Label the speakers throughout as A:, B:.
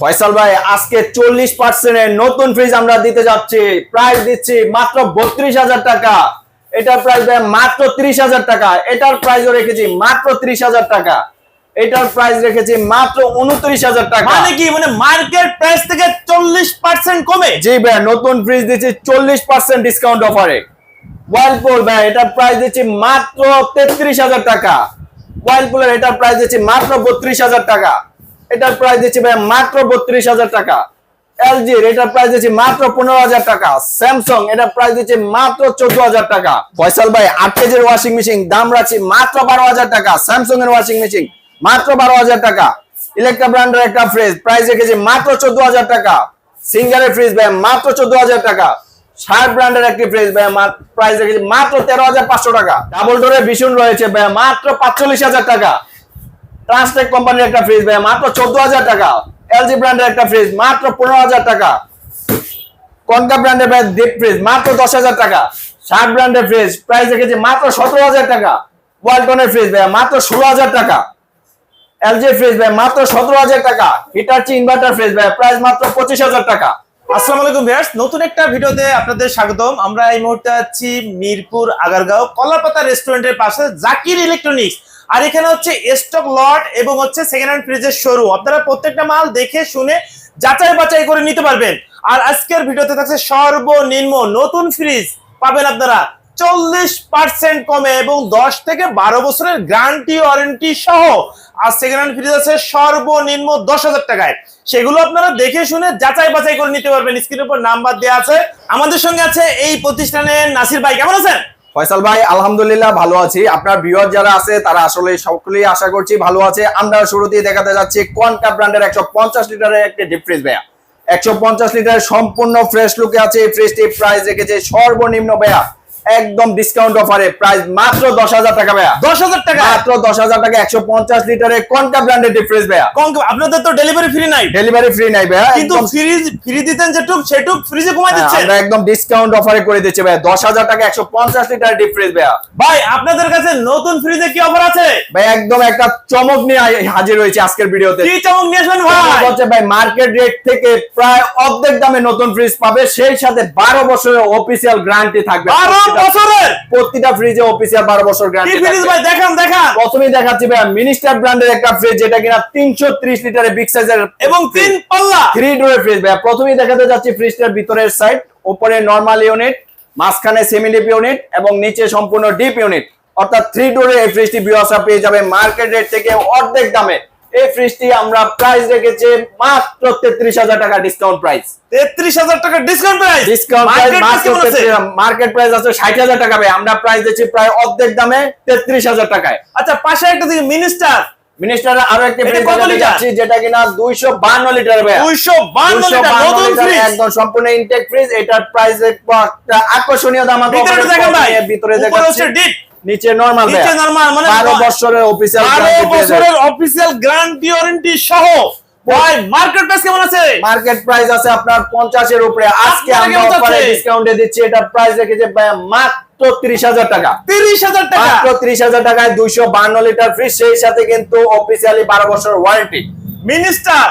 A: ফয়সাল ভাই আজকে চল্লিশ পার্সেন্টের নতুন ফ্রিজ আমরা দিতে যাচ্ছি। প্রাইস দিচ্ছি মাত্র বত্রিশ হাজার টাকা। এটার প্রাইস ভাই মাত্র ত্রিশ হাজার টাকা। এটার প্রাইসও রেখেছি মাত্র ত্রিশ হাজার টাকা। এটার প্রাইস রেখেছি মাত্র উনত্রিশ হাজার টাকা।
B: মানে কি মানে মার্কেট প্রাইস থেকে চল্লিশ পার্সেন্ট কমে?
A: জি ভাই নতুন ফ্রিজ দিচ্ছি চল্লিশ পার্সেন্ট ডিসকাউন্ট অফারে ওয়াইলপুল ভাই এটার প্রাইস দিচ্ছি মাত্র তেত্রিশ হাজার টাকা। ওয়াইলপুলের এটার প্রাইস দিচ্ছি মাত্র বত্রিশ হাজার টাকা। এটার প্রাইস দিচ্ছি ভাই মাত্র বত্রিশ হাজার টাকা। এলজির এটার প্রাইস দিচ্ছি মাত্র পনেরো হাজার টাকা। স্যামসাং এটার প্রাইস দিচ্ছি মাত্র চোদ্দ হাজার টাকা। ফয়সাল ভাই, আট কেজির ওয়াশিং মেশিন দাম রাখছি মাত্র বারো হাজার টাকা। স্যামসাং এর ওয়াশিং মেশিন মাত্র বারো হাজার টাকা। ইলেকট্রা ব্র্যান্ডের একটা ফ্রিজ প্রাইস রেখেছি মাত্র চোদ্দ হাজার টাকা। সিঙ্গারের ফ্রিজ ভাই মাত্র চোদ্দ হাজার টাকা। শার্প ব্র্যান্ডের একটি ফ্রিজ ভাই প্রাইস রেখেছি মাত্র তেরো হাজার পাঁচশো টাকা। ডাবল ডোরের ভীষণ রয়েছে ভাই মাত্র পাঁচচল্লিশ হাজার টাকা। ট্রান্সটেক কোম্পানির একটা ফ্রিজ ভাই মাত্র চোদ্দ হাজার টাকা এলজি ব্র্যান্ডের একটা ফ্রিজ মাত্র পনেরো হাজার টাকা। কনকা ব্র্যান্ডের ভাই ডিপ ফ্রিজ মাত্র দশ হাজার টাকা। শার্প ব্র্যান্ডের ফ্রিজ প্রাইস রেখেছি মাত্র সতেরো হাজার টাকা। ওয়ালটনের ফ্রিজ ভাই মাত্র ষোলো হাজার টাকা এলজি ফ্রিজ ভাই মাত্র সতেরো হাজার টাকা হিটারচি ইনভার্টার ফ্রিজ ভাই প্রাইস মাত্র পঁচিশ হাজার টাকা।
B: আসসালামু আলাইকুম ভিউয়ার্স নতুন একটা ভিডিওতে আপনাদের স্বাগতম। আমরা এই মুহূর্তে আছি মিরপুর আগারগাঁও কলাপাতা রেস্টুরেন্টের পাশে, জাকির ইলেকট্রনিক্স আর এখানে হচ্ছে স্টক লট এবং হচ্ছে সেকেন্ড হ্যান্ড ফ্রিজের শোরুম আপনারা প্রত্যেকটা মাল দেখে, শুনে, যাচাই বাছাই করে নিতে পারবেন। আর আজকের ভিডিওতে থাকছে সর্বনিম্ন নতুন ফ্রিজ পাবেন আপনারা চল্লিশ পার্সেন্ট কমে এবং দশ থেকে বারো বছরের গ্যারান্টি ওয়ারেন্টি সহ আর সেকেন্ড হ্যান্ড ফ্রিজ আছে সর্বনিম্ন দশ হাজার টাকায়। সেগুলো আপনারা দেখে, শুনে, যাচাই বাছাই করে নিতে পারবেন। স্ক্রিনের উপর নাম্বার দেওয়া আছে। আমাদের সঙ্গে আছে এই প্রতিষ্ঠানের নাসির ভাই। কেমন আছেন?
A: ফয়সাল ভাই, আলহামদুলিল্লাহ ভালো আছি। আপনার ভিউয়ার যারা আছে, তারা আসলে সকলেই আশা করছি ভালো আছে। আমরা শুরুতেই দেখাতে যাচ্ছি কোয়ান্টা ব্র্যান্ডের একশো পঞ্চাশ লিটারের একটি ডিপ ফ্রিজ ভাইয়া। একশো পঞ্চাশ লিটার সম্পূর্ণ ফ্রেশ লুকে আছে। এই ফ্রিজটি প্রাইস রেখেছে সর্বনিম্ন ভাইয়া একদম ডিসকাউন্ট অফারে প্রাইস মাত্র দশ হাজার টাকা ভাইয়া।
B: দশ হাজার টাকা?
A: মাত্র দশ হাজার টাকা একশো পঞ্চাশ লিটারের কোয়ান্টা ব্র্যান্ডের ডিপ ফ্রিজ ভাইয়া।
B: আপনাদের তো ডেলিভারি ফ্রি নাই।
A: ডেলিভারি ফ্রি নাই ভাইয়া
B: কিন্তু ফ্রিজ ফ্রি দিতেন যেটুক সেটুক ফ্রিজে কমাই
A: হ্যাঁ,
B: দিচ্ছেন
A: আমরা একদম ডিসকাউন্ট অফারে করে দিচ্ছি ভাইয়া। দশ হাজার টাকা একশো পঞ্চাশ লিটার ডিপ ফ্রিজ ভাইয়া।
B: ভাই আপনাদের কাছে নতুন ফ্রিজে কি অফার আছে?
A: ভাই একদম একটা চমক নিয়ে হাজির হয়েছে আজকের ভিডিওতে।
B: কি চমক নিয়ে আসবেন ভাই?
A: হচ্ছে ভাই মার্কেট রেট থেকে প্রায় অর্ধেক দামে নতুন ফ্রিজ পাবে। সেই সাথে বারো বছরের অফিসিয়াল গ্যারান্টি থাকবে।
B: বছরের?
A: প্রতিটা ফ্রিজে অফিসিয়াল বারো বছর গ্যারান্টি
B: ফ্রিজ ভাই দেখান দেখান।
A: প্রথমেই দেখাচ্ছি ভাই মিনিস্টার ব্র্যান্ডের একটা ফ্রিজ যেটা কিনা তিনশো ত্রিশ লিটারের বিগ সাইজের
B: এবং তিন পাল্লা।
A: থ্রি ডোরের ফ্রিজ ভাই প্রথমেই দেখাতে যাচ্ছি ফ্রিজটার ভিতরের সাইড উপরে নর্মাল ইউনিট মাঝখানে সেমি ডিপ ইউনিট এবং নিচে সম্পূর্ণ ডিপ ইউনিট অর্থাৎ থ্রি ডোরের এই ফ্রিজটি বিওয়াসা পেয়ে যাবে মার্কেট রেট থেকে অর্ধেক দামে। এই ফ্রিজটি আমরা প্রাইস রেখেছি মাত্র তেত্রিশ হাজার টাকা ডিসকাউন্ট প্রাইস
B: তেত্রিশ হাজার টাকা discount price
A: discount price market price আছে ষাট হাজার টাকা ভাই। আমরা প্রাইস দিচ্ছি প্রায় অর্ধেক দামে তেত্রিশ হাজার টাকায়।
B: আচ্ছা পাশে একটা দিকে মিনিস্টার
A: মিনিস্টার আরও একটি
B: এটা
A: ফ্রিজ
B: কত
A: দেখাতে
B: লিটার?
A: যাচ্ছি যেটা কিনা দুইশো বান্ন লিটার ভাই
B: দুইশো বান্ন লিটার
A: 252
B: নতুন
A: লিটার
B: ফ্রিজ
A: একদম সম্পূর্ণ ইনটেক ফ্রিজ এটার প্রাইস আকর্ষণীয় দাম
B: ভিতরে
A: ভিতরে নিচে নরমাল
B: নিচে normal, মানে
A: 12 বছরের অফিসিয়াল
B: বারো বছরের অফিসিয়াল গ্যারান্টি ওয়ারেন্টি সহ। ভাই মার্কেট প্রাইস কেমন আছে?
A: মার্কেট প্রাইস আছে আপনার 50 এর উপরে আজকে আমরা অফারে ডিসকাউন্টে দিচ্ছি। এটা প্রাইস রেখেছে মাত্র 30000 টাকা।
B: টাকা।
A: মাত্র 30000 টাকায় 252 লিটার ফ্রিজ সেই সাথে কিন্তু অফিসিয়ালি 12 বছর ওয়ারেন্টি
B: মিনিস্টার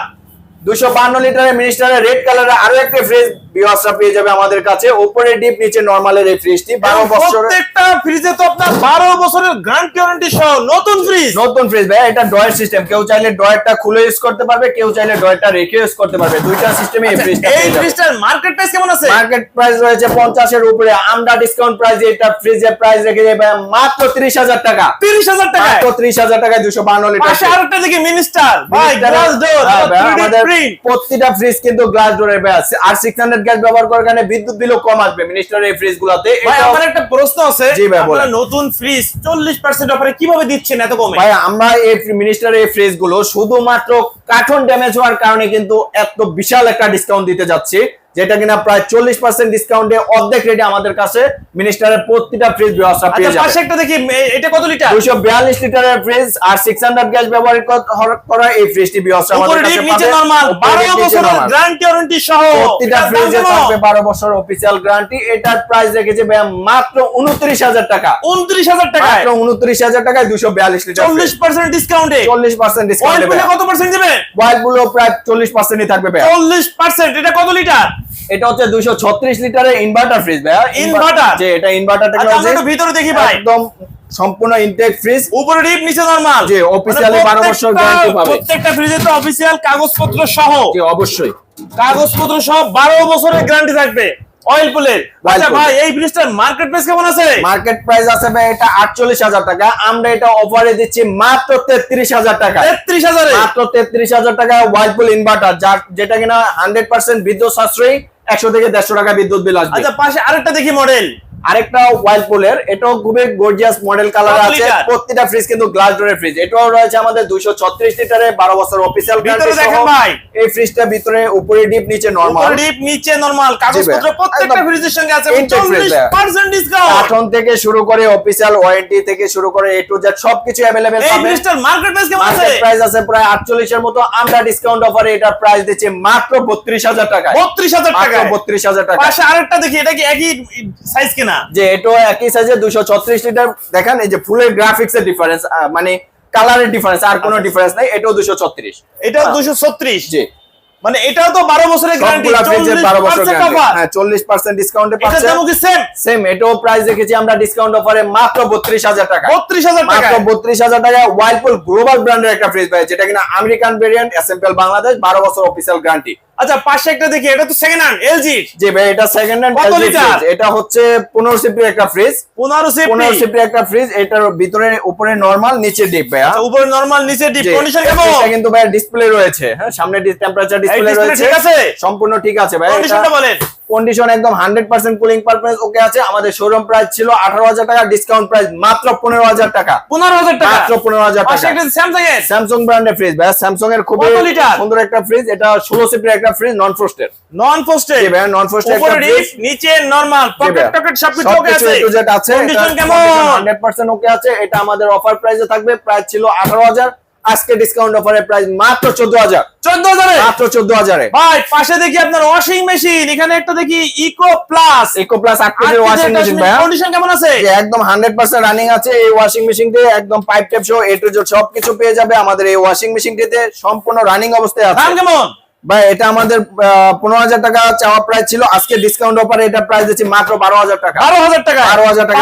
A: 252 লিটারের মিনিস্টারের রেড কালারের আরও একটা ফ্রিজ বিওয়াসরা পেয়ে যাবে আমাদের কাছে। উপরে ডিপ নিচে নরমালের এই ফ্রিজটি 12 বছরের
B: প্রত্যেকটা ফ্রিজে তো আপনার বারো বছরের গ্যারান্টি ওয়ারেন্টি সহ নতুন ফ্রিজ
A: নতুন ফ্রিজ ভাই এটা ডয়ার সিস্টেম কেউ চাইলে ডয়ারটা খুলে ইউজ করতে পারবে কেউ চাইলে ডয়ারটা রেখে ইউজ করতে পারবে। দুইটা সিস্টেমে এই ফ্রিজটা
B: এই ফ্রিজটার মার্কেট প্রাইস কেমন আছে?
A: মার্কেট প্রাইস রয়েছে 50 এর উপরে। আমরা ডিসকাউন্ট প্রাইস এটা ফ্রিজের প্রাইস রেখে দেব মাত্র 30000 টাকা।
B: তিরিশ হাজার টাকা
A: মাত্র 30000 টাকায় 252 লিটার
B: পাশে আরেকটা দিকে মিনিস্টার ভাই গ্লাস ডোর
A: হ্যাঁ আমাদের প্রতিটা ফ্রিজ কিন্তু গ্লাস ডোরের ভাই আছে আর 600 গ্যাস ব্যবহার করার কারণে বিদ্যুৎ বিলও কম আসবে মিনিস্টার এই ফ্রিজ গুলাতে।
B: ভাই আমার একটা প্রশ্ন আছে
A: জি ভাই,
B: আপনারা নতুন ফ্রিজ চল্লিশ পার্সেন্ট অফারে কীভাবে দিচ্ছেন এত কমে?
A: ভাই আমরা এই মিনিস্টার এই ফ্রিজগুলো শুধুমাত্র কার্টন ড্যামেজ হওয়ার কারণে কিন্তু এত বিশাল একটা ডিসকাউন্ট দিতে যাচ্ছি যেটা কিনা প্রায় চল্লিশ পার্সেন্ট ডিসকাউন্টে অর্ধেক রেটে আমাদের কাছে মিনিস্টারের প্রতিটা ফ্রিজ ব্যবস্থা পেয়ে
B: আচ্ছা
A: যাবে।
B: পাশে একটা দেখি এটা কত লিটার
A: দুইশো বিয়াল্লিশ লিটারের ফ্রিজ আর সিক্স হান্ড্রেড গ্যাস ব্যবহার করা এই ফ্রিজটি ব্যবস্থা আমাদের কাছে
B: নিচে নরমাল
A: উপরে
B: বারো
A: ডিপ, নিচে
B: বছরের গ্যারান্টি ওয়ারেন্টি সহ
A: প্রতিটা ফ্রিজে থাকবে বারো বছর অফিসিয়াল গ্যারান্টি এটার প্রাইস রেখেছে ভাইয়া মাত্র উনত্রিশ হাজার টাকা। মাত্র টাকায় লিটার
B: ডিসকাউন্টে
A: চল্লিশ পার্সেন্ট ডিসকাউন্ট
B: কত পার্সেন্ট দেবেন?
A: ওয়াইলপুল প্রায় চল্লিশ পার্সেন্টই থাকবে ভাইয়া।
B: চল্লিশ পার্সেন্ট এটা কত লিটার
A: এটা হচ্ছে দুইশো ছত্রিশ লিটারের ইনভার্টার ফ্রিজ
B: Inverter?
A: যে এটা ইনভার্টার
B: আচ্ছা আমরা
A: টেকনোলজি
B: ভিতরে দেখি ভাই।
A: একদম সম্পূর্ণ ইনটেক ফ্রিজ
B: উপরে ডিপ নিচে নরমাল
A: জি, officially 12 বছর guarantee পাবে।
B: প্রত্যেকটা ফ্রিজে তো অফিসিয়াল কাগজপত্র সহ।
A: জি অবশ্যই।
B: কাগজপত্র সহ বারো বছরের গ্যারান্টি থাকবে। অয়েল পুলের আচ্ছা ভাই এই ফ্রিজটার মার্কেট প্রাইস কেমন আছে?
A: মার্কেট প্রাইস আছে ভাই এটা আটচল্লিশ হাজার টাকা। আমরা এটা অফারে দিচ্ছি মাত্র তেত্রিশ হাজার টাকা।
B: তেত্রিশ হাজারে?
A: মাত্র তেত্রিশ হাজার টাকা ওয়াইলপুল ইনভার্টার যার যেটা কিনা হান্ড্রেড পার্সেন্ট বিদ্যুৎ সাশ্রয়ী একশো থেকে দেড়শো টাকা বিদ্যুৎ বিল আসবে।
B: আচ্ছা পাশে আরেকটা দেখি মডেল
A: আরেকটা ওয়াইলপুলের এটাও খুবই গর্জিয়াস মডেল কালার আছে। প্রত্যেকটা ফ্রিজ কিন্তু গ্লাস ডোরের ফ্রিজ এটাও রয়েছে আমাদের লিটারে বছর অফিসিয়াল
B: ভিতরে দেখেন ভাই।
A: এই ফ্রিজটা ভিতরে উপরে ডিপ নিচে নর্মাল
B: উপরে ডিপ নিচে নরমাল কাগজপত্র প্রত্যেকটা ফ্রিজের সঙ্গে আছে।
A: Intake fridge
B: চল্লিশ
A: ভাই।
B: পার্সেন্ট ডিসকাউন্ট
A: কার্টন থেকে শুরু করে অফিসিয়াল ওয়ারেন্টি থেকে শুরু করে এ টু জেড সবকিছু অ্যাভেলেবেল
B: এই ফ্রিজটার মার্কেট প্রাইস কেমন আছে?
A: প্রাইস আছে প্রায় 48 এর মতো। আমরা ডিসকাউন্ট অফারে এটার প্রাইস দিচ্ছি মাত্র 32000 টাকা
B: বত্রিশ হাজার টাকা
A: মাত্র 32000 টাকা
B: পাশে আরেকটা দেখি এটা কি একই সাইজ কিনা?
A: যে এটাও একই সাইজে 236 লিটার দেখেন এই যে ফুলের গ্রাফিক্স এর ডিফারেন্স মানে কালারের ডিফারেন্স আর কোনো ডিফারেন্স নাই এটাও 236
B: এটাও দুশো ছত্রিশ?
A: জি।
B: মানে এটাও তো বারো বছরের গ্যারান্টি
A: সবগুলা ফ্রিজের 12 বছর হ্যাঁ 40% ডিসকাউন্টে পাচ্ছেন
B: দামও কি সেম
A: সেম এটাও প্রাইস দেখেছি আমরা ডিসকাউন্ট অফারে মাত্র 32000 টাকা।
B: বত্রিশ হাজার টাকা
A: মাত্র বত্রিশ হাজার টাকা ওয়াইলপুল গ্লোবাল ব্র্যান্ডের একটা ফ্রিজ পাই যেটা কিনা আমেরিকান ভেরিয়েন্ট এসএমপিএল বাংলাদেশ বারো বছর অফিসিয়াল গ্যারান্টি
B: আচ্ছা পাশে একটা দেখি এটা তো সেকেন্ড হ্যান্ড এলজি
A: যে ভাই এটা সেকেন্ড হ্যান্ড
B: কত লিটার?
A: এটা হচ্ছে পনেরো সিপির একটা ফ্রিজ
B: পনেরো
A: পনেরো
B: সেফটি
A: সিপির একটা ফ্রিজ এটার ভিতরে উপরে নরমাল নিচে ডিপ ভাই হ্যাঁ
B: উপরে নরমাল নিচে ডিপ কন্ডিশন কেমন?
A: এটা কিন্তু ভাই ডিসপ্লে রয়েছে। হ্যাঁ সামনে টেম্পারেচার ডিসপ্লে রয়েছে।
B: ঠিক আছে?
A: সম্পূর্ণ ঠিক আছে ভাই
B: কন্ডিশনটা বলেন।
A: কন্ডিশন একদম hundred percent cooling purpose okay আছে। আমাদের শোরুম প্রাইস ছিল আঠারো হাজার টাকা ডিসকাউন্ট প্রাইস মাত্র পনেরো হাজার টাকা।
B: পনেরো হাজার টাকা?
A: মাত্র পনেরো হাজার টাকা।
B: স্যামসাং এর?
A: স্যামসাং ব্র্যান্ডের ফ্রিজ ভাই স্যামসাং এর খুবই সুন্দর একটা ফ্রিজ এটা ষোলো সিপির একটা ফ্রিজ নন ফ্রোস্টেড
B: নন
A: ভাই নন ফ্রোস্টেড একটা
B: উপরে
A: ফ্রিজ
B: নিচে নরমাল পকেট টকেট সবকিছু ওকে আছে।
A: আছে।
B: কন্ডিশন কেমন?
A: হান্ড্রেড পার্সেন্ট ওকে আছে। এটা আমাদের অফার প্রাইসে থাকবে। প্রাইস ছিল আঠারো হাজার। আজকে ডিসকাউন্ট অফারের প্রাইস মাত্র চোদ্দ হাজার।
B: চোদ্দ হাজারে?
A: মাত্র চোদ্দ হাজারে।
B: ভাই পাশে দেখি আপনার ওয়াশিং মেশিন এখানে একটা দেখি ইকো প্লাস
A: ইকো প্লাস আট কেজির ওয়াশিং মেশিন ভাই
B: কন্ডিশন কেমন আছে?
A: যে একদম হান্ড্রেড পার্সেন্ট রানিং আছে এই ওয়াশিং মেশিনটি একদম পাইপ টেপ সহ এ টু জেড সবকিছু পেয়ে যাবে আমাদের এই ওয়াশিং মেশিনটিতে সম্পূর্ণ রানিং অবস্থায় আছে।
B: দাম কেমন?
A: ভাই এটা আমাদের পনেরো হাজার টাকা চাওয়া প্রাইস ছিল। আজকে ডিসকাউন্ট অফারে এটা প্রাইস দিচ্ছি মাত্র বারো হাজার টাকা।
B: বারো হাজার টাকা?
A: বারো হাজার টাকা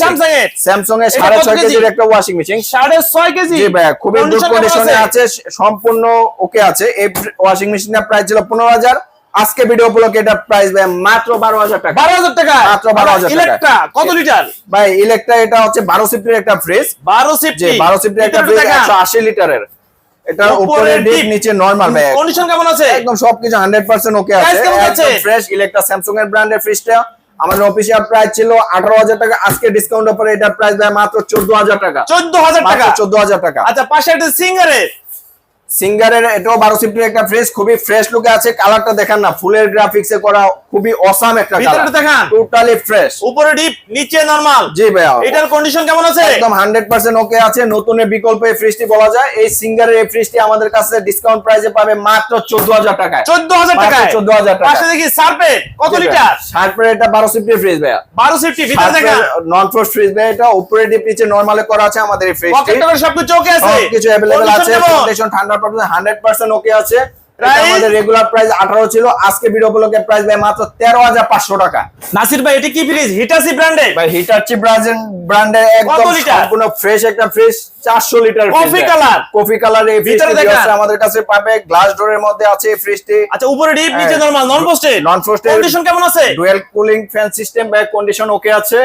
B: স্যামসাং এর?
A: স্যামসাং এর সাড়ে ছয়
B: কেজি?
A: কেজির একটা ওয়াশিং মেশিন
B: সাড়ে ছয় কেজি।
A: জি ভাইয়া খুবই গুড কন্ডিশনে আছে? সম্পূর্ণ ওকে আছে। এই ওয়াশিং মেশিনের প্রাইস ছিল পনেরো হাজার। আজকে ভিডিও উপলক্ষে এটা প্রাইস ভাই মাত্র বারো হাজার টাকা।
B: বারো হাজার টাকা?
A: মাত্র 12,000 টাকা।
B: ইলেকট্রা কত লিটার
A: ভাই ইলেকট্রা এটা হচ্ছে বারো সিফটির একটা ফ্রিজ
B: বারো সিফটি
A: বারো সিফটির একটা ফ্রিজ একশো আশি লিটারের এটার
B: উপরে
A: ডিপ নিচে নর্মাল ব্যাগ
B: কন্ডিশন কেমন আছে?
A: একদম সবকিছু হান্ড্রেড পার্সেন্ট ওকে আছে।
B: কেমন আছে?
A: ফ্রেশ ইলেকট্রা স্যামসাং এর ব্র্যান্ডের ফ্রিজটা আমাদের অফিসিয়াল প্রাইস ছিল আঠারো হাজার টাকা। আজকে ডিসকাউন্ট অফারে এটা প্রাইস দেয় মাত্র চোদ্দ হাজার টাকা।
B: চোদ্দ হাজার
A: মাত্র
B: টাকা?
A: চোদ্দ হাজার টাকা।
B: আচ্ছা পাশে একটা সিঙ্গারে
A: সিঙ্গারের এটাও বারো সিফটির একটা ফ্রিজ খুবই ফ্রেশ লুকে আছে। কালারটা দেখেন না ফুলের গ্রাফিক্স করা খুবই অসাম একটা
B: ভিতরটা দেখান।
A: টোটালি ফ্রেশ
B: উপরে ডিপ নিচে নরমাল
A: জি ভাইয়া।
B: এটার কন্ডিশন কেমন আছে?
A: একদম হান্ড্রেড পার্সেন্ট ওকে আছে। নতুনের বিকল্প এই ফ্রিজটি বলা যায়। এই সিঙ্গারের এই ফ্রিজটি আমাদের কাছে ডিসকাউন্ট প্রাইসে পাবে মাত্র চোদ্দ হাজার টাকায়।
B: চোদ্দ হাজার
A: মাত্র
B: টাকা
A: 14,000 টাকা।
B: পাশে দেখি সার্পে কত লিটার
A: পরে এটা বারো সিফটির ফ্রিজ ভাইয়া।
B: বারো সিফটি ভিতরে দেখা
A: নন ফ্রোস্ট ফ্রিজ ভাইয়া এটা। উপরে ডিপ নিচে নর্মালে করা আছে আমাদের এই ফ্রিজটি
B: পকেট সবকিছু ওকে আছে।
A: সবকিছু
B: Condition
A: আছে। কন্ডিশন ঠান্ডা পার্সেন্ট হান্ড্রেড পার্সেন্ট ওকে আছে। এটা আমাদের রেগুলার প্রাইস আঠারো ছিল। আজকে ভিডিও উপলক্ষে প্রাইস ভাই মাত্র তেরো হাজার পাঁচশো টাকা।
B: নাসির ভাই এটা কি ফ্রিজ হিটাসি ব্র্যান্ডে
A: ভাই হিটাচি ব্রাজিল একদম সম্পূর্ণ ফ্রেশ একটা ফ্রিজ চারশো litre
B: Coffee color?
A: Coffee colour এই ফ্রিজটি আমাদের কাছে পাবে গ্লাস ডোরের মধ্যে আছে এই ফ্রিজটি
B: আচ্ছা উপরে ডিপ নিচে। নরমাল নন পোস্টে
A: নন ফ্রোস্টেড
B: কন্ডিশন কেমন আছে?
A: Dual cooling fan system condition okay আছে।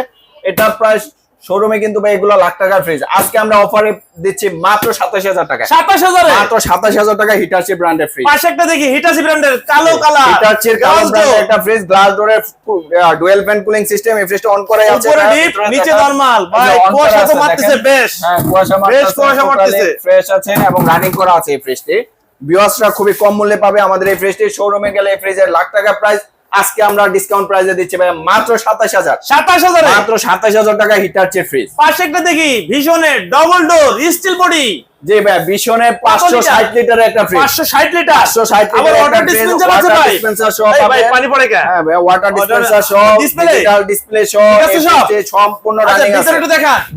A: এটা প্রায় শোরুমে কিন্তু ভাই এগুলো লাখ টাকার ফ্রিজ আজকে আমরা অফারে দিচ্ছি মাত্র সাতাশ হাজার টাকা
B: সাতাশ হাজারে?
A: মাত্র সাতাশ হাজার টাকা হিটাচি ব্র্যান্ডের ফ্রিজ
B: পাশে একটা দেখি হিটাসি ব্র্যান্ডের কালো কালার
A: হিটাচির কালার ব্র্যান্ডের একটা ফ্রিজ গ্লাস ডোরের ডুয়েল ফ্যান কুলিং সিস্টেম এই ফ্রিজটা অন করাই আছে।
B: উপরে ডিপ নিচে নরমাল ভাই কুয়াশা তো মারতেছে বেশ।
A: হ্যাঁ কুয়াশা মারতেছে
B: বেশ কুয়াশা মারতেছে।
A: ফ্রেশ আছে এবং রানিং করা আছে এই ফ্রিজটি ভিউয়ার্সরা খুবই কম মূল্যে পাবে আমাদের এই ফ্রিজটি শোরুমে গেলে এই ফ্রিজের লাখ টাকা প্রাইস আজকে আমরা ডিসকাউন্ট প্রাইসে দিচ্ছি ভাই মাত্র সাতাশ হাজার।
B: সাতাশ হাজারে?
A: মাত্র সাতাশ হাজার টাকা হিটাচির ফ্রিজ
B: পাশে একটা দেখি ভীষণের ডবল ডোর স্টিল বডি
A: জি ভাই পাঁচশো ষাট লিটারের একটা ফ্রিজ
B: পাঁচশো ষাট লিটার?
A: পাঁচশো ষাট
B: আবার ওয়াটার ডিসপেন্সার আছে ভাই।
A: ডিসপেন্সার সহ
B: ভাই পানি পড়ে
A: হ্যাঁ ভাই ওয়াটার ডিসপেন্সার সহ? ডিজিটাল ডিসপ্লে সহ
B: আছে?
A: সম্পূর্ণ
B: আচ্ছা
A: রানিং
B: ভিতরে একটু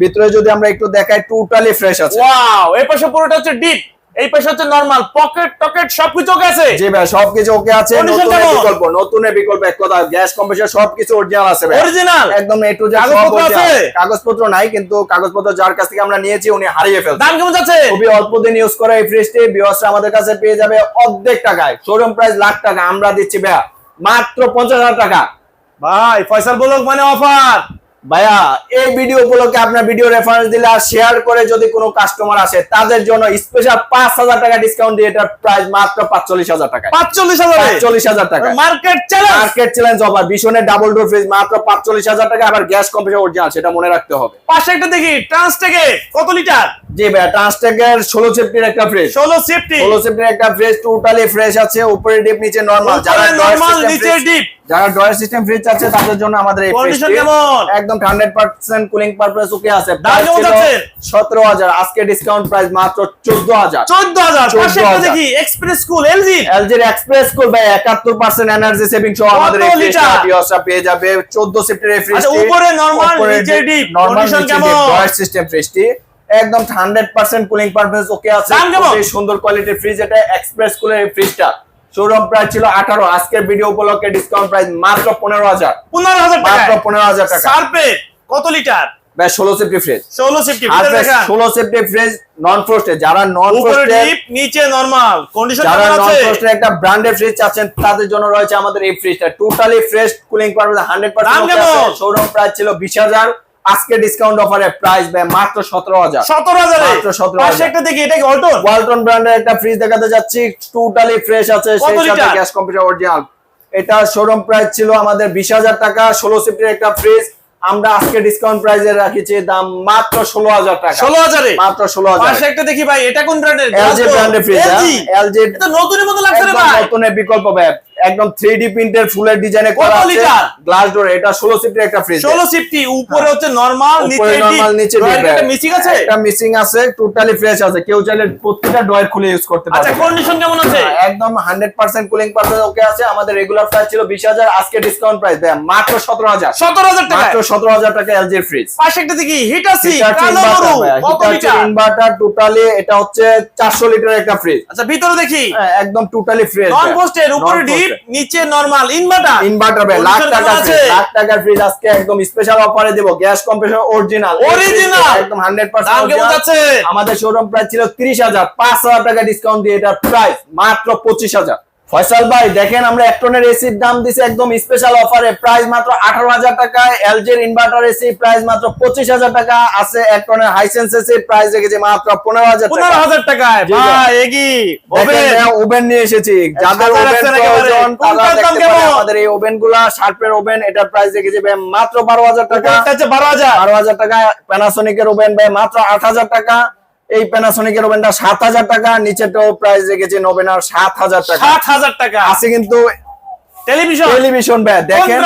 A: ভিতরে যদি আমরা একটু দেখাই টোটালি ফ্রেশ আছে।
B: ওয়াও এই পাশে পুরোটা হচ্ছে ডিপ এই পাশে হচ্ছে নরমাল পকেট টকেট সবকিছু ওকে আছে?
A: জি ভাই সবকিছু ওকে আছে
B: কেমন?
A: বিকল্প নতুনের বিকল্প এক কথা গ্যাস কম্প্রেসার সবকিছু অরিজিনাল আছে ভাই।
B: অরিজিনাল
A: একদম এ টু জেড
B: কাগজপত্র আছে?
A: কাগজপত্র নাই কিন্তু কাগজপত্র যার কাছ থেকে আমরা নিয়েছি উনি হারিয়ে ফেলছে।
B: দাম কেমন যাচ্ছে?
A: খুবই অল্প দিন ইউজ করা এই ফ্রিজটি বিওয়াস আমাদের কাছে পেয়ে যাবে অর্ধেক টাকায়। শোরুম প্রাইস লাখ টাকা আমরা দিচ্ছি ভাই মাত্র পঞ্চাশ হাজার টাকা।
B: ভাই ফয়সাল বলক মানে অফার
A: ভাইয়া এই ভিডিও গুলোকে আপনার ভিডিও রেফারেন্স দিলে আর শেয়ার করে যদি কোনো কাস্টমার আসে তাদের জন্য স্পেশাল পাঁচ হাজার টাকা ডিসকাউন্ট দিয়ে এটার প্রাইস মাত্র পাঁচচল্লিশ হাজার টাকা
B: পাঁচচল্লিশ হাজারে?
A: পাঁচচল্লিশ হাজার টাকা
B: market challenge
A: market challenge offer ভীষণের double door fridge মাত্র পাঁচচল্লিশ হাজার টাকা আবার গ্যাস কম্প্রেসার অরিজিনাল সেটা মনে রাখতে হবে।
B: পাশে একটা দেখি ট্রান্সটেকে কত লিটার
A: জি ভাইয়া ট্রান্সটেকের ষোলো সেফটির একটা ফ্রিজ
B: ষোলো সেফটি
A: ষোলো সেফটির একটা ফ্রিজ টোটালি ফ্রেশ আছে উপরে ডিপ নিচে নরমাল যারা
B: normal, নিচে deep।
A: যারা ডয়ার সিস্টেম ফ্রিজ আছে তাদের জন্য আমাদের এই
B: Condition
A: ফ্রিজটি
B: কেমন?
A: একদম 100% কুলিং পারপাস ওকে আছে
B: দাম কেমন যাচ্ছে?
A: 17000 আজকে ডিসকাউন্ট প্রাইস মাত্র
B: চোদ্দ হাজার। পাশে একটা
A: 14,000
B: দেখি এক্সপ্রেস স্কুল এলজি
A: এলজির এক্সপ্রেস কুল ভাই 71% এনার্জি সেভিং সহ আমাদের পেয়ে যাবে। 14 সেফটির এই
B: আচ্ছা, উপরে নিচে?
A: সিস্টেম ফ্রিজটি একদম 100% কুলিং পারপাস ওকে আছে। সুন্দর কোয়ালিটির ফ্রিজ এটা এক্সপ্রেস কুলের ফ্রিজটা শোরুম প্রাইস ছিল 18 আজকের ভিডিও উপলক্ষে ডিসকাউন্ট প্রাইস মাত্র 15000
B: পনেরো হাজার
A: মাত্র
B: টাকা
A: 15000 টাকা।
B: সার্পে কত লিটার?
A: ভাই 16 সেফটি ফ্রিজ
B: ষোলো সেফটি
A: আর 16 সেফটি ফ্রিজ নন ফ্রস্টে যারা নন ফ্রস্টে
B: নিচে নরমাল কন্ডিশন
A: যারা নন
B: আছে?
A: একটা ব্র্যান্ডেড ফ্রিজ চাচ্ছেন তাদের জন্য রয়েছে আমাদের এই ফ্রিজটা টোটালি ফ্রেশ কুলিং পারপাস 100%
B: দাম
A: ওকে
B: কেমন?
A: আছে। শোরুম প্রাইস ছিল 20000 আজকে ডিসকাউন্ট অফারে প্রাইস ভাই মাত্র 17000
B: সতেরো হাজার?
A: মাত্র 17,000
B: পাশে একটা দেখি এটা কি অল্টন
A: ওয়ালটন ব্র্যান্ডের একটা ফ্রিজ দেখাতে যাচ্ছি টোটালি ফ্রেশ আছে সেই সাথে গ্যাস কম্পিউটার অরিজিনাল এটা শোরুম প্রাইস ছিল আমাদের 20000 টাকা 16 সিফটের একটা ফ্রিজ আমরা আজকে ডিসকাউন্ট প্রাইসে রাখিছি দাম মাত্র 16000 টাকা।
B: ষোলো হাজারে?
A: মাত্র 16000
B: পাশে একটা দেখি ভাই এটা কোন ব্র্যান্ডের
A: এলজি ব্র্যান্ডের ফ্রিজ
B: এলজি এটা নতুনের মতো লাগছে রে ভাই।
A: নতুনের বিকল্প ভাই। একদম 3D প্রিন্টের ফুলের ডিজাইনে করা আছে। গ্লাস ডোর এটা 16 সিফটের একটা ফ্রিজ
B: ষোলো সিফটি উপরে হচ্ছে নরমাল নিচে
A: নরমাল নিচে
B: ডিপ মিসিং আছে?
A: একটা মিসিং আছে টোটালি ফ্রেশ আছে। কেউ চাইলে প্রত্যেকটা ডয়ার খুলে ইউজ করতে
B: পারে
A: আচ্ছা
B: কন্ডিশন কেমন আছে?
A: হ্যাঁ, একদম 100% কুলিং পারপাস ওকে আছে। আমাদের রেগুলার প্রাইস ছিল 20000 আজকে ডিসকাউন্ট প্রাইস ভাই মাত্র 17000
B: সতেরো হাজার টাকা
A: মাত্র 17000 টাকা এলজি ফ্রিজ
B: পাশে একটা দেখি হিটাসি কালো গরু কত লিটার?
A: ইনভার্টার টোটালি এটা হচ্ছে 400 লিটারের একটা ফ্রিজ
B: আচ্ছা ভিতরে দেখি।
A: একদম টোটালি ফ্রেশ
B: নন পোস্টের উপরে ডিপ নিচে নরমাল ইনভার্টার
A: ইনভার্টার লাখ টাকা? লাখ টাকা ফ্রিজ আজকে একদম স্পেশাল অফারে দেব। গ্যাস কম্প্রেসর অরিজিনাল
B: অরিজিনাল
A: একদম 100%
B: দাম কেমন
A: আমাদের শোরুম প্রাইস ছিল 30000 5000 টাকা ডিসকাউন্ট দিয়ে এটা প্রাইস মাত্র 25000 ফয়সাল ভাই দেখেন আমরা এক টনের এসির দাম দিছি একদম স্পেশাল অফারে প্রাইস মাত্র 18000 টাকা এলজির ইনভার্টার এসি প্রাইস মাত্র 25000 টাকা আছে এক টনের হাইসেন্স এসি প্রাইস রেখেছি মাত্র 15000
B: পনেরো হাজার টাকায়।
A: ভাই
B: এগি
A: দেখেন ওভেন? নিয়ে এসেছি। যাদের ওভেন আমাদের এই ওভেনগুলা শার্পের ওভেন এটার প্রাইস রেখেছি ভাই মাত্র বারো হাজার টাকা।
B: হচ্ছে বারো হাজার।
A: বারো হাজার টাকা প্যানাসোনিকের ওভেন ভাই মাত্র আট হাজার টাকা। এই প্যানাসোনিকের ওভেনটা সাত হাজার টাকা নিচেটাও প্রাইস রেখেছি নোভেনার সাত হাজার টাকা।
B: সাত হাজার টাকা।
A: আছে কিন্তু
B: টেলিভিশন
A: টেলিভিশন ভাই দেখেন?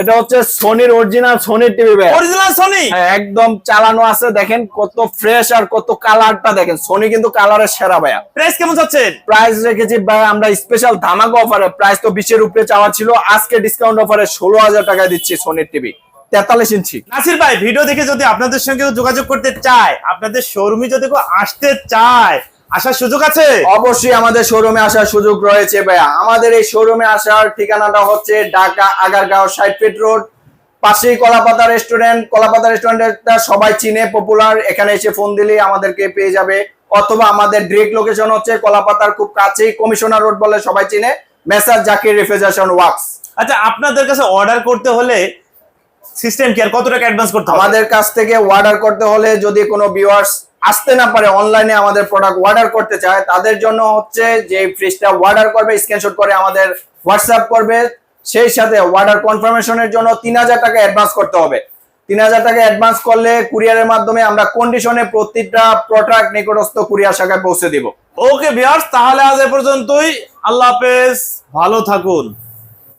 A: এটা হচ্ছে সোনির অরিজিনাল সোনির টিভি ভাই
B: অরিজিনাল সোনি
A: একদম চালানো আছে দেখেন কত ফ্রেশ আর কত কালারটা দেখেন। সোনি কিন্তু কালারের সেরা ভাইয়া।
B: প্রাইস কেমন যাচ্ছেন
A: প্রাইস রেখেছি ভাই আমরা স্পেশাল ধামাকা অফারে প্রাইস তো বিশের উপরে চাওয়া ছিল আজকে ডিসকাউন্ট অফারে ষোলো হাজার টাকা দিচ্ছি সোনির টিভি তেতাল্লিশ ইঞ্চি।
B: নাসির ভাই ভিডিও দেখে যদি আপনাদের সঙ্গে যোগাযোগ করতে চায় আপনাদের শোরুমে যদি কেউ আসতে চায় আসার সুযোগ আছে?
A: অবশ্যই আমাদের শোরুমে আসার সুযোগ রয়েছে ভাইয়া। আমাদের এই শোরুমে আসার ঠিকানাটা হচ্ছে Dhaka Agargaon sixty feet road পাশেই কলাপাতা রেস্টুরেন্ট কলাপাতা রেস্টুরেন্টটা সবাই চিনে পপুলার এখানে এসে ফোন দিলেই আমাদেরকে পেয়ে যাবে। অথবা আমাদের ডিরেক্ট লোকেশন হচ্ছে কলাপাতার খুব কাছেই কমিশনার রোড বলে সবাই চিনে মেসার জাকির রেফ্রিজারেশন ওয়ার্কস
B: আচ্ছা আপনাদের কাছে অর্ডার করতে হলে সিস্টেম কি আর কত টাকা অ্যাডভান্স করতে হবে?
A: আমাদের কাছ থেকে অর্ডার করতে হলে যদি কোনো ভিউয়ার্স আসতে না পারে অনলাইনে আমাদের প্রোডাক্ট অর্ডার করতে চায় তাদের জন্য হচ্ছে যে ফ্রিজটা অর্ডার করবে স্ক্রিনশট করে আমাদের হোয়াটসঅ্যাপ করবে সেই সাথে অর্ডার কনফার্মেশনের জন্য তিন হাজার টাকা অ্যাডভান্স করতে হবে। তিন হাজার টাকা অ্যাডভান্স করলে কুরিয়ারের মাধ্যমে আমরা কন্ডিশনে প্রতিটা প্রোডাক্ট নিকটস্থ কুরিয়ার শাখায় পৌঁছে দিব।
B: ওকে ভিউয়ার্স তাহলে আজ এ পর্যন্তই। আল্লাহ হাফেজ। ভালো থাকুন।